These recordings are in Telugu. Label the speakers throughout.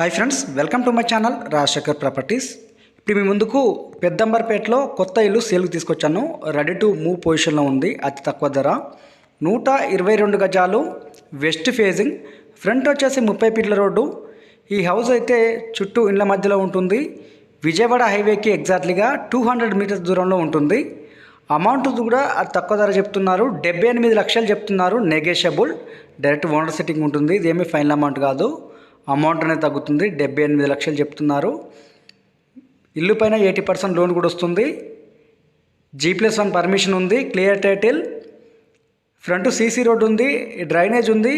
Speaker 1: Hi friends welcome to my channel Rajasekhar properties ఇప్పుడు మీ ముందుకు పెద్దంబర్పేటలో కొత్త ఇల్లు సేల్కి తీసుకొచ్చాను. రెడీ టు మూవ్ పొజిషన్లో ఉంది అతి తక్కువ ధర. నూట ఇరవై రెండు గజాలు వెస్ట్ ఫేజింగ్ ఫ్రంట్ వచ్చేసి ముప్పై ఫీట్ల రోడ్డు. ఈ హౌస్ అయితే చుట్టూ ఇండ్ల మధ్యలో ఉంటుంది. విజయవాడ హైవేకి ఎగ్జాక్ట్లీగా టూ హండ్రెడ్ మీటర్స్ దూరంలో ఉంటుంది. అమౌంట్ కూడా అది తక్కువ ధర చెప్తున్నారు. డెబ్బై ఎనిమిది లక్షలు చెప్తున్నారు. నెగేషియబుల్ డైరెక్ట్ ఓనర్ సెట్టింగ్ ఉంటుంది. ఇదేమీ ఫైనల్ అమౌంట్ కాదు. అమౌంట్ అనేది తగ్గుతుంది. డెబ్బై ఎనిమిది లక్షలు చెప్తున్నారు. ఇల్లు పైన ఎయిటీ పర్సెంట్ లోన్ కూడా వస్తుంది. జీ ప్లస్ వన్ పర్మిషన్ ఉంది. Clear title front CC road ఉంది. డ్రైనేజ్ ఉంది.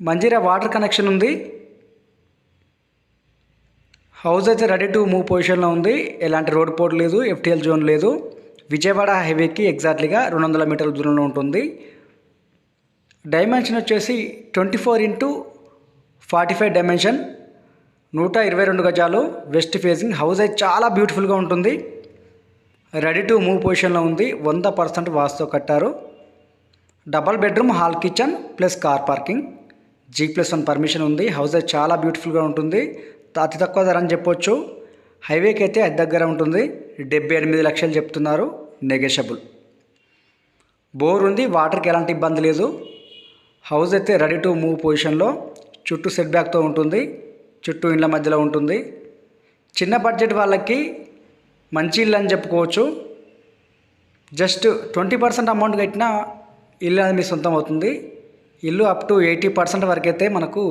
Speaker 1: మంజీరా వాటర్ కనెక్షన్ ఉంది. హౌస్ అయితే రెడీ టు మూవ్ పొజిషన్లో ఉంది. ఎలాంటి రోడ్ పోర్ట్ లేదు. ఎఫ్టీఎల్ జోన్ లేదు. విజయవాడ హైవేకి ఎగ్జాక్ట్లీగా రెండు వందల మీటర్ల దూరంలో ఉంటుంది. డైమెన్షన్ వచ్చేసి twenty four into forty five dimension నూట ఇరవై రెండు గజాలు వెస్ట్ ఫేసింగ్ హౌస్ అయితే చాలా బ్యూటిఫుల్గా ఉంటుంది. రెడీ టు మూవ్ పొజిషన్లో ఉంది. వంద పర్సెంట్ వాస్తో కట్టారు. Double bedroom hall kitchen plus car parking. G plus one permission ఉంది. హౌస్ అయితే చాలా బ్యూటిఫుల్గా ఉంటుంది. అతి తక్కువ ధర అని చెప్పొచ్చు. హైవేకి అయితే అది దగ్గర ఉంటుంది. డెబ్బై ఎనిమిది లక్షలు చెప్తున్నారు. నెగెషబుల్ బోర్ ఉంది. వాటర్కి ఎలాంటి ఇబ్బంది లేదు. హౌస్ అయితే రెడీ టు మూవ్ పొజిషన్లో. చుట్టూ సెట్ బ్యాక్తో ఉంటుంది చుట్టూ ఇండ్ల మధ్యలో ఉంటుంది. చిన్న బడ్జెట్ వాళ్ళకి మంచి ఇల్లు అని చెప్పుకోవచ్చు. జస్ట్ ట్వంటీ పర్సెంట్ అమౌంట్ కట్టినా ఇల్లు అనేది మీ సొంతం అవుతుంది. ఇల్లు అప్ టు ఎయిటీ పర్సెంట్ వరకు అయితే మనకు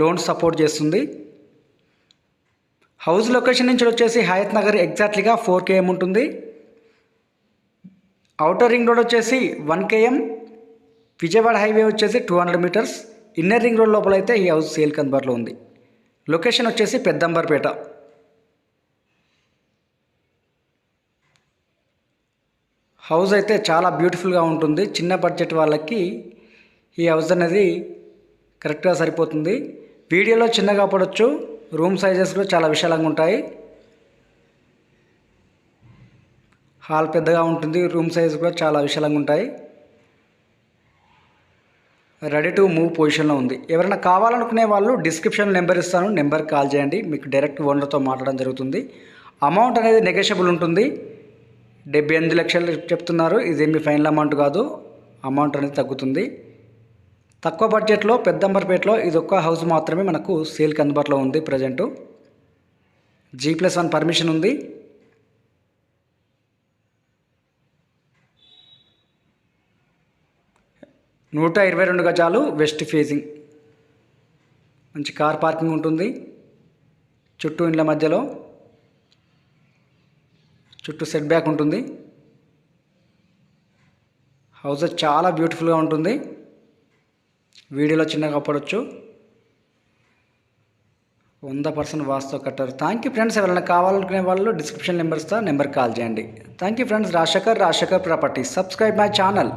Speaker 1: లోన్ సపోర్ట్ చేస్తుంది. హౌస్ లొకేషన్ నుంచి వచ్చేసి హయత్ నగర్ ఎగ్జాక్ట్లీగా ఫోర్ కేఎం ఉంటుంది. అవుటర్ రింగ్ రోడ్ వచ్చేసి వన్ కేఎం విజయవాడ హైవే వచ్చేసి two hundred metres inner ring road లోపల అయితే ఈ హౌస్ సేల్ అందుబాటులో ఉంది. లొకేషన్ వచ్చేసి పెద్దంబర్పేట. హౌస్ అయితే చాలా బ్యూటిఫుల్గా ఉంటుంది. చిన్న బడ్జెట్ వాళ్ళకి ఈ హౌస్ అనేది కరెక్ట్గా సరిపోతుంది. వీడియోలో చిన్నగా పడవచ్చు రూమ్ సైజెస్ కూడా చాలా విశాలంగా ఉంటాయి. హాల్ పెద్దగా ఉంటుంది. రూమ్ సైజ్ కూడా చాలా విశాలంగా ఉంటాయి. రెడీ టు మూవ్ పొజిషన్లో ఉంది. ఎవరైనా కావాలనుకునే వాళ్ళు డిస్క్రిప్షన్ నెంబర్ ఇస్తాను. నెంబర్ కాల్ చేయండి. మీకు డైరెక్ట్ ఓనర్తో మాట్లాడడం జరుగుతుంది. అమౌంట్ అనేది నెగోషియబుల్ ఉంటుంది. డెబ్బై ఎనిమిది లక్షలు చెప్తున్నారు. ఇదేమి ఫైనల్ అమౌంట్ కాదు. అమౌంట్ అనేది తగ్గుతుంది. తక్కువ బడ్జెట్లో పెద్దంబర్పేటలో ఇది ఒక్క హౌస్ మాత్రమే మనకు సేల్కి అందుబాటులో ఉంది present. G plus one permission ఉంది. నూట ఇరవై రెండు గజాలు వెస్ట్ ఫేసింగ్. మంచి కార్ పార్కింగ్ ఉంటుంది. చుట్టూ ఇండ్ల మధ్యలో. చుట్టూ సెట్ బ్యాక్ ఉంటుంది. హౌస్ చాలా బ్యూటిఫుల్గా ఉంటుంది. వీడియోలో చిన్నగా పడవచ్చు వంద పర్సెంట్ వాస్తవ కట్టారు. థ్యాంక్ యూ ఫ్రెండ్స్ ఎవరైనా కావాలనుకునే వాళ్ళు డిస్క్రిప్షన్ నెంబర్స్తో నెంబర్ కాల్ చేయండి. Thank you friends Rajasekhar Rajasekhar property subscribe my channel